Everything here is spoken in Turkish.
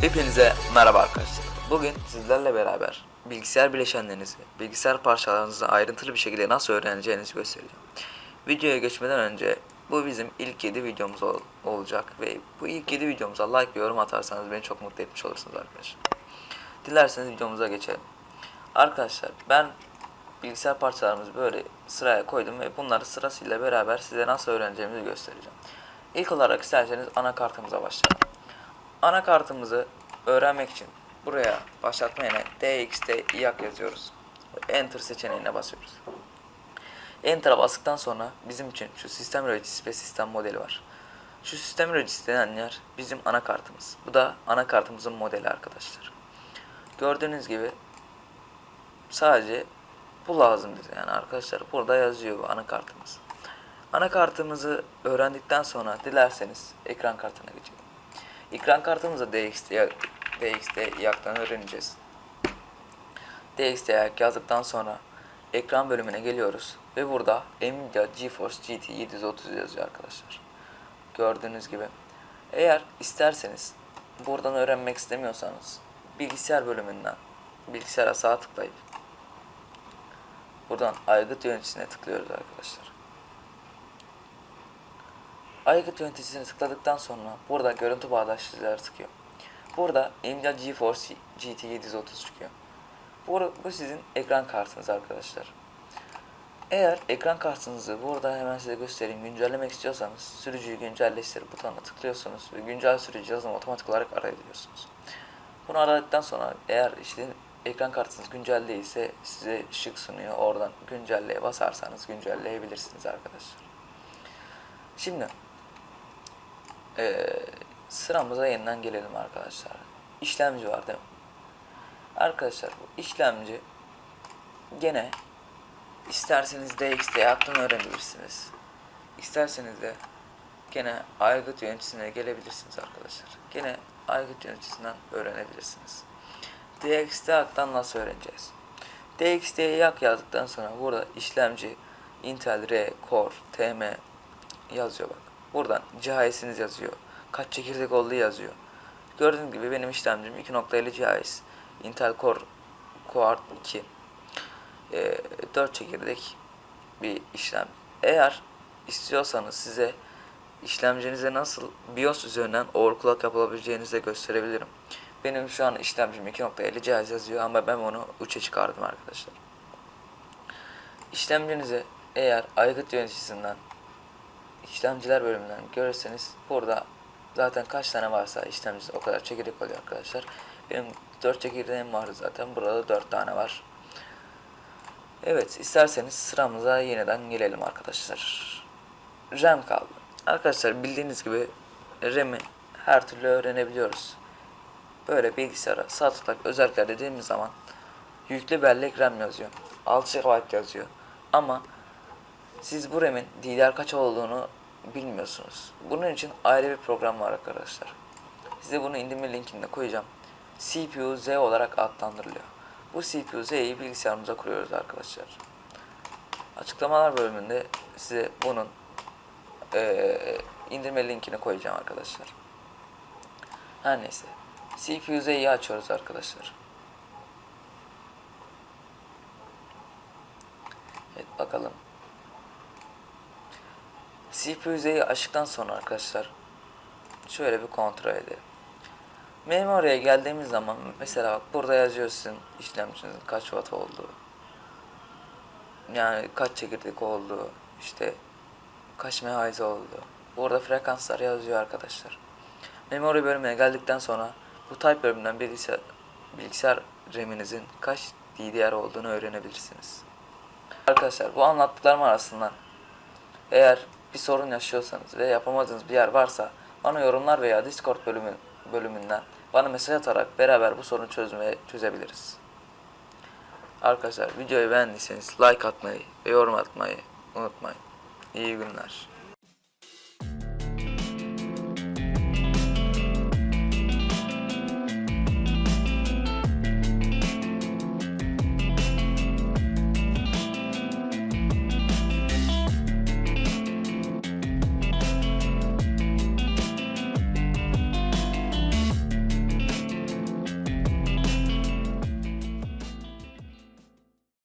Hepinize merhaba arkadaşlar. Bugün sizlerle beraber bilgisayar bileşenlerinizi, bilgisayar parçalarınızı ayrıntılı bir şekilde nasıl öğreneceğinizi göstereceğim. Videoya geçmeden önce bu bizim ilk 7 videomuz ol- olacak ve bu ilk 7 videomuza like ve yorum atarsanız beni çok mutlu etmiş olursunuz arkadaşlar. Dilerseniz videomuza geçelim. Arkadaşlar ben bilgisayar parçalarımızı böyle sıraya koydum ve bunları sırasıyla beraber size nasıl öğreneceğimizi göstereceğim. İlk olarak isterseniz anakartımıza başlayalım. Anakartımızı öğrenmek için buraya başlatma yerine DXT IAC yazıyoruz. Enter seçeneğine basıyoruz. Enter'a bastıktan sonra bizim için şu sistem üreticisi ve sistem modeli var. Şu sistem üreticisi denen yer bizim anakartımız. Bu da anakartımızın modeli arkadaşlar. Gördüğünüz gibi sadece bu lazım bize yani arkadaşlar burada yazıyor bu anakartımız. Anakartımızı öğrendikten sonra dilerseniz ekran kartına geçelim. Ekran kartımızı DXT, DXT yaktan öğreneceğiz. DXT yak yazdıktan sonra ekran bölümüne geliyoruz ve burada Nvidia GeForce GT 730 yazıyor arkadaşlar. Gördüğünüz gibi. Eğer isterseniz buradan öğrenmek istemiyorsanız bilgisayar bölümünden bilgisayara sağ tıklayıp buradan aygıt yöneticisine tıklıyoruz arkadaşlar. Aygıt yöneticisine tıkladıktan sonra burada görüntü bağdaşlıkları çıkıyor. Burada Nvidia GeForce GT 730 çıkıyor. Bu, bu sizin ekran kartınız arkadaşlar. Eğer ekran kartınızı burada hemen size göstereyim güncellemek istiyorsanız sürücüyü güncelleştir butonuna tıklıyorsunuz ve güncel sürücü yazılımı otomatik olarak arayabiliyorsunuz. Bunu aradıktan sonra eğer işte ekran kartınız güncel değilse size ışık sunuyor. Oradan güncelleye basarsanız güncelleyebilirsiniz arkadaşlar. Şimdi eee, sıramıza yeniden gelelim arkadaşlar. İşlemci var değil mi? Arkadaşlar bu işlemci gene isterseniz DXT aklını öğrenebilirsiniz. İsterseniz de gene aygıt yöneticisine gelebilirsiniz arkadaşlar. Gene aygıt yöneticisinden öğrenebilirsiniz. DXT aktan nasıl öğreneceğiz? DXT'ye yak yazdıktan sonra burada işlemci Intel R Core TM yazıyor bak. Buradan cihazınız yazıyor. Kaç çekirdek olduğu yazıyor. Gördüğünüz gibi benim işlemcim 2.50 GHz. Intel Core Quad 2. Ee, 4 çekirdek bir işlem. Eğer istiyorsanız size işlemcinize nasıl BIOS üzerinden overclock yapılabileceğinizi de gösterebilirim. Benim şu an işlemcim 2.50 GHz yazıyor ama ben onu 3'e çıkardım arkadaşlar. İşlemcinize eğer aygıt yöneticisinden işlemciler bölümünden görürseniz burada zaten kaç tane varsa işlemcisi o kadar çekirdek oluyor arkadaşlar. Benim 4 çekirdeğim vardı zaten. Burada 4 tane var. Evet isterseniz sıramıza yeniden gelelim arkadaşlar. RAM kaldı. Arkadaşlar bildiğiniz gibi RAM'i her türlü öğrenebiliyoruz. Böyle bilgisayara sağ tıklayıp özellikler dediğimiz zaman yüklü bellek RAM yazıyor. 6 GB yazıyor. Ama siz bu RAM'in DDR kaç olduğunu bilmiyorsunuz. Bunun için ayrı bir program var arkadaşlar. Size bunu indirme linkini de koyacağım. CPU Z olarak adlandırılıyor. Bu CPU Z'yi bilgisayarımıza kuruyoruz arkadaşlar. Açıklamalar bölümünde size bunun eee, indirme linkini koyacağım arkadaşlar. Her neyse. CPU Z'yi açıyoruz arkadaşlar. Evet bakalım. CPU Z'yi açtıktan sonra arkadaşlar şöyle bir kontrol edelim. Memoriye geldiğimiz zaman mesela bak burada yazıyorsun işlemcinizin kaç watt olduğu. Yani kaç çekirdek olduğu, işte kaç MHz olduğu. Burada frekanslar yazıyor arkadaşlar. Memory bölümüne geldikten sonra bu type bölümünden bilgisayar, bilgisayar RAM'inizin kaç DDR olduğunu öğrenebilirsiniz. Arkadaşlar bu anlattıklarım arasından eğer bir sorun yaşıyorsanız ve yapamadığınız bir yer varsa bana yorumlar veya Discord bölümü, bölümünden bana mesaj atarak beraber bu sorunu çözmeye çözebiliriz. Arkadaşlar videoyu beğendiyseniz like atmayı ve yorum atmayı unutmayın. İyi günler.